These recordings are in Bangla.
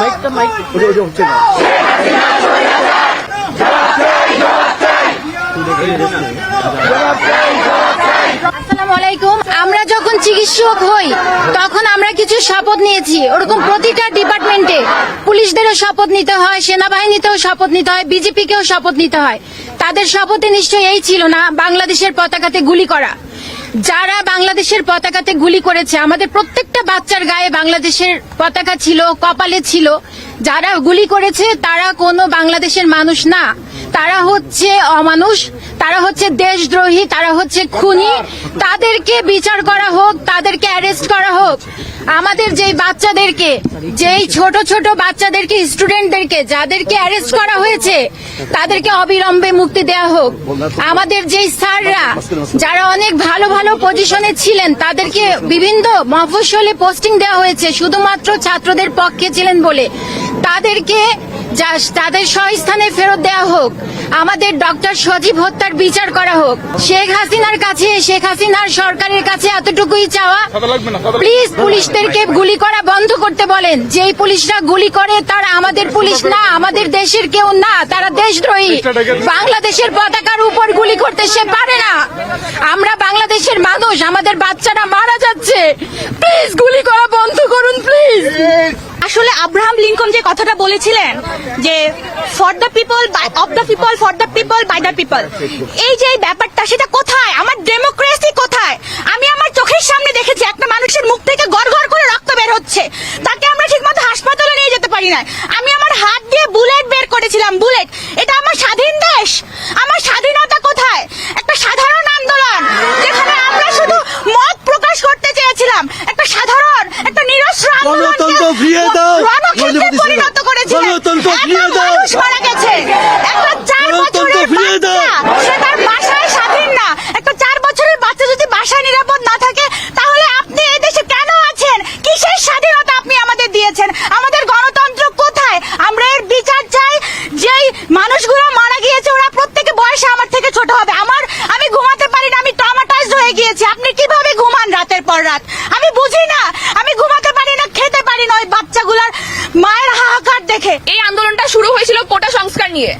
মাইকটা মাইক। ওটা ওটা হচ্ছে না আসসালামু আলাইকুম। আমরা যখন চিকিৎসক হই তখন আমরা কিছু শপথ নিয়েছি। ওরকম প্রতিটা ডিপার্টমেন্টে পুলিশদেরও শপথ নিতে হয় সেনাবাহিনীতেও শপথ নিতে হয় বিজেপিকেও শপথ নিতে হয়। তাদের শপথে নিশ্চয়ই এই ছিল না বাংলাদেশের পতাকাতে গুলি করা। যারা বাংলাদেশের পতাকাতে গুলি করেছে, আমাদের প্রত্যেকটা বাচ্চার গায়ে বাংলাদেশের পতাকা ছিল, কপালে ছিল। যারা গুলি করেছে, তারা কোনো বাংলাদেশের মানুষ না। তারা হচ্ছে অমানুষ, তারা হচ্ছে দেশদ্রোহী, তারা হচ্ছে খুনি। তাদেরকে বিচার করা হোক, তাদেরকে অ্যারেস্ট করা হোক। আমাদের যেই বাচ্চাদেরকে, যেই ছোট ছোট বাচ্চাদেরকে স্টুডেন্টদেরকে যাদেরকে অ্যারেস্ট করা হয়েছে, তাদেরকে অবিলম্বে মুক্তি দেওয়া হোক। আমাদের যেই স্যাররা, যারা অনেক ভালো ভালো পজিশনে ছিলেন, তাদেরকে বিভিন্ন মফস্বলে পোস্টিং দেওয়া হয়েছে, শুধুমাত্র ছাত্রদের পক্ষে ছিলেন বলে। তাদেরকে তাদের স্বস্থানে ফেরত দেওয়া হোক। আমাদের ডক্টর সজীব হত্যার বিচার করা হোক। শেখ হাসিনার কাছে শেখ হাসিনার সরকারের কাছে এতটুকুই চাওয়া। প্লিজ পুলিশদেরকে গুলি করা বন্ধ করতে বলেন। যেই পুলিশরা গুলি করে তারা আমাদের পুলিশ না আমাদের দেশের কেউ না তারা দেশদ্রোহী। বাংলাদেশের পতাকার উপর গুলি করতে সে পারে না। আমরা বাংলাদেশের মানুষ আমাদের বাচ্চারা মারা যাচ্ছে। প্লিজ গুলি করা বন্ধ করুন প্লিজ। আসলে আব্রাহাম লিঙ্কন যে কথাটা বলেছিলেন, যে for the people of the people for the people by the people এই যে ব্যাপারটা, সেটা কোথায়? আমার ডেমোক্রেসি কোথায় আমি আমার চোখের সামনে দেখেছি একটা মানুষের মুখ থেকে গড় গড় করে রক্ত বের হচ্ছে তাকে আমরা ঠিকমতো হাসপাতালে নিয়ে যেতে পারি না আমি আমার হাত দিয়ে বুলেট বের করেছিলাম বুলেট এটা আমার স্বাধীন দেশ আমার স্বাধীনতা কোথায় একটা সাধারণ আন্দোলন যেখানে আমরা শুধু মত প্রকাশ করতে চেয়েছিলাম একটা সাধারণ একটা নিরস্ত্র আন্দোলনকে গণতন্ত্র ফিরিয়ে দাও। রণক্ষেত্রে গণতন্ত্র পরিণত করেছিলেন গণতন্ত্র এত ফিরিয়ে দাও। মানুষ মারা গেছে একটা চার গণতন্ত্র বছরের ফিরিয়ে দাও। বাচ্চা সে তার বাসায় স্বাধীন না একটা চার বছরের বাচ্চা যদি বাসায় নিরাপদ না থাকে তাহলে আপনি এই দেশে কেন আছেন কিসের স্বাধীনতা আপনি আমাদের দিয়েছেন আমাদের গণতন্ত্র কোথায় আমরা এর বিচার চাই যেই মানুষগুলো মারা গিয়েছে ওরা প্রত্যেকে বয়সে আমার থেকে ছোট হবে আমার আমি ঘুমাতে পারি না আমি ট্রমাটাইজড হয়ে গিয়েছি আপনি কীভাবে ঘুমান রাতের পর রাত আমি বুঝি না আমি ঘুমাতে পারি না খেতে পারি না ওই বাচ্চাগুলার মায়ের হাহাকার দেখে। এই আন্দোলনটা শুরু হয়েছিল কোটা সংস্কার নিয়ে।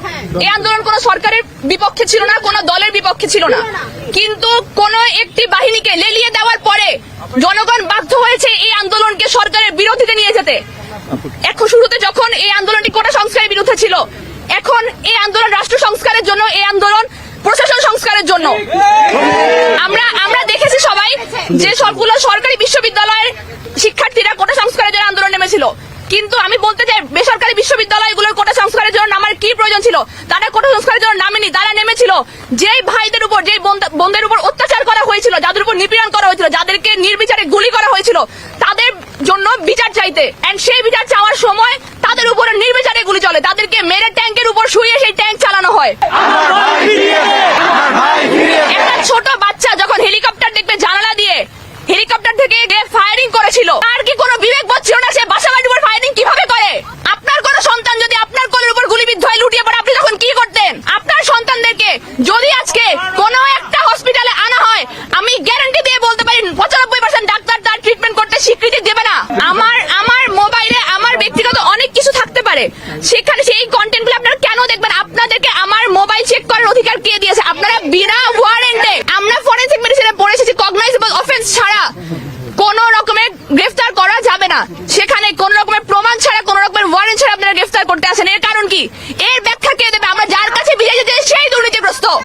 এই আন্দোলন কোনো সরকারের বিপক্ষে ছিল না কোনো দলের বিপক্ষে ছিল না। কিন্তু কোন একটি বাহিনীকে লেলিয়ে দেওয়ার পরে জনগণ বাধ্য হয়েছে এই আন্দোলনকে সরকারের বিরোধীতে নিয়ে যেতে। এখন শুরুতে যখন এই আন্দোলনটি কোটা সংস্কারের বিরুদ্ধে ছিল এখন এই আন্দোলন রাষ্ট্র সংস্কারের জন্য এই আন্দোলন প্রশাসন সংস্কারের জন্য। আমরা আমরা দেখেছি সবাই যে সবগুলো সরকারি বিশ্ববিদ্যালয়ের শিক্ষার্থীরা কোটা সংস্কারের জন্য আন্দোলন নেমেছিল। কিন্তু আমি বলতে চাই, বেসরকারি বিশ্ববিদ্যালয়গুলোর কোটা সংস্কারের জন্য আমার কি প্রয়োজন ছিল? তারা কোটা সংস্কারের জন্য নামেনি, তারা নেমেছিল। যেই ভাইদের উপর, যেই বোন- বোনদের উপর অত্যাচার করা হয়েছিল, যাদের উপর নিপীড়ন করা হয়েছিল, যাদেরকে নির্বিচারে গুলি করা হয়েছিল, তাদের জন্য বিচার চাইতে। এন্ড সেই বিচার চাওয়ার সময় তাদের উপরে নির্বিচারে গুলি চলে। তাদেরকে মেরে ট্যাঙ্কের উপর শুয়ে সেই ট্যাঙ্ক চালানো হয়। একটা ছোট বাচ্চা যখন হেলিকপ্টার দেখবে জানালা দিয়ে, হেলিকপ্টার থেকে ফায়ারিং করেছিল আর কি কোনো বিবেক বোধ ছিল না সে বাসা বাড়ির উপর ফায়ারিং কীভাবে করে আপনার কোনো সন্তান যদি আপনার কোলের উপর গুলিবিদ্ধ হয়ে লুটিয়ে পড়ে আপনি তখন কি করতেন আপনার সন্তানদেরকে যদি আজকে কোনো একটা হসপিটালে আনা হয় আমি গ্যারান্টি দিয়ে বলতে পারি পঁচানব্বই পার্সেন্ট ডাক্তার তার ট্রিটমেন্ট করতে স্বীকৃতি দেবে না। আমার আমার মোবাইলে আমার ব্যক্তিগত অনেক কিছু থাকতে পারে। সেখানে সেই কন্টেন্টগুলো আপনারা কেন দেখবেন? আপনাদেরকে আমার মোবাইল চেক করার অধিকার কে দিয়েছে? আপনারা বিনা ওয়ারেন্টে আমরা ফরেন্সিক মেডিসিনে পড়ে এসেছি কগনাইজেবল অফেন্স ছাড়া। কোন রকমের গ্রেফতার করা যাবে না। সেখানে কোন রকমের প্রমাণ ছাড়া, কোন রকমের ওয়ারেন্ট ছাড়া আপনারা গ্রেফতার করতে আসেন। এর কারণ কি?